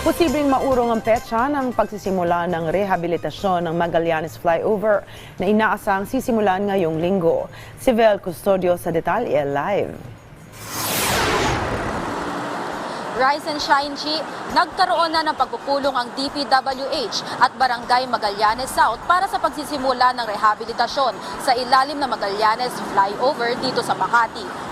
Posibleng maurong ang petsa ng pagsisimula ng rehabilitasyon ng Magallanes Flyover na inaasang sisimulan ngayong linggo. Si Vel Custodio sa detalye live. Rise and Shine G, nagkaroon na ng pagpupulong ang DPWH at Barangay Magallanes South para sa pagsisimula ng rehabilitasyon sa ilalim ng Magallanes Flyover dito sa Makati.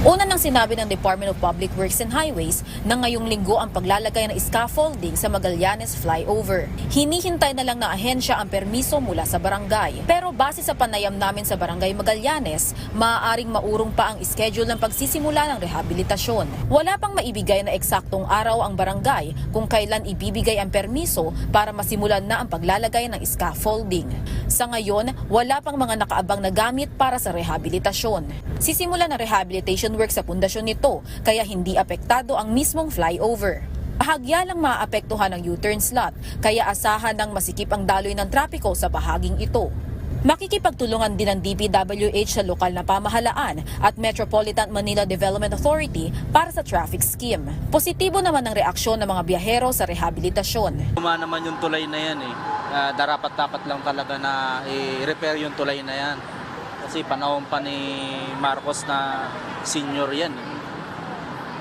Una nang sinabi ng Department of Public Works and Highways na ngayong linggo ang paglalagay ng scaffolding sa Magallanes Flyover. Hinihintay na lang na ahensya ang permiso mula sa barangay. Pero base sa panayam namin sa Barangay Magallanes, maaaring maurong pa ang schedule ng pagsisimula ng rehabilitasyon. Wala pang maibigay na eksaktong araw ang barangay kung kailan ibibigay ang permiso para masimulan na ang paglalagay ng scaffolding. Sa ngayon, wala pang mga nakaabang na gamit para sa rehabilitasyon. Sisimulan ang rehabilitation work sa pundasyon nito kaya hindi apektado ang mismong flyover. Bahagya lang maapektuhan ang U-turn slot kaya asahan ng masikip ang daloy ng trapiko sa bahaging ito. Makikipagtulungan din ng DPWH sa lokal na pamahalaan at Metropolitan Manila Development Authority para sa traffic scheme. Positibo naman ang reaksyon ng mga biyahero sa rehabilitasyon. Tuma naman yung tulay na yan eh. Ah, darapat-dapat lang talaga na i-repair yung tulay na yan. Kasi panahon pa ni Marcos na senior yan. eh.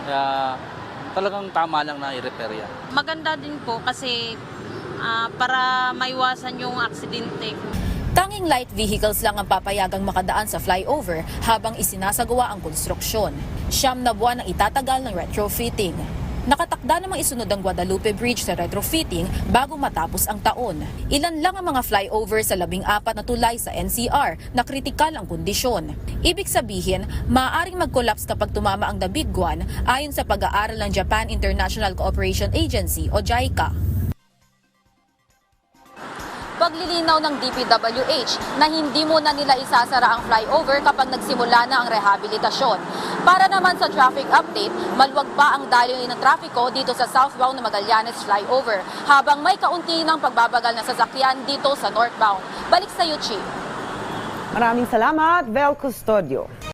Kaya talagang tama lang na i-repair yan. maganda din po kasi ah, para maiwasan yung aksidente. Tanging light vehicles lang ang papayagang makadaan sa flyover habang isinasagawa ang konstruksyon. Siyam na buwan ang itatagal ng retrofitting. Nakatakda namang isunod ang Guadalupe Bridge sa retrofitting bago matapos ang taon. Ilan lang ang mga flyover sa labing apat na tulay sa NCR na kritikal ang kondisyon. Ibig sabihin, maaaring mag-collapse kapag tumama ang dabigwan ayon sa pag-aaral ng Japan International Cooperation Agency o JICA paglilinaw ng DPWH na hindi muna nila isasara ang flyover kapag nagsimula na ang rehabilitasyon. Para naman sa traffic update, maluwag pa ang daloy ng trapiko dito sa southbound na Magallanes flyover habang may kaunti ng pagbabagal na sasakyan dito sa northbound. Balik sa Yuchi. Maraming salamat, Vel Custodio.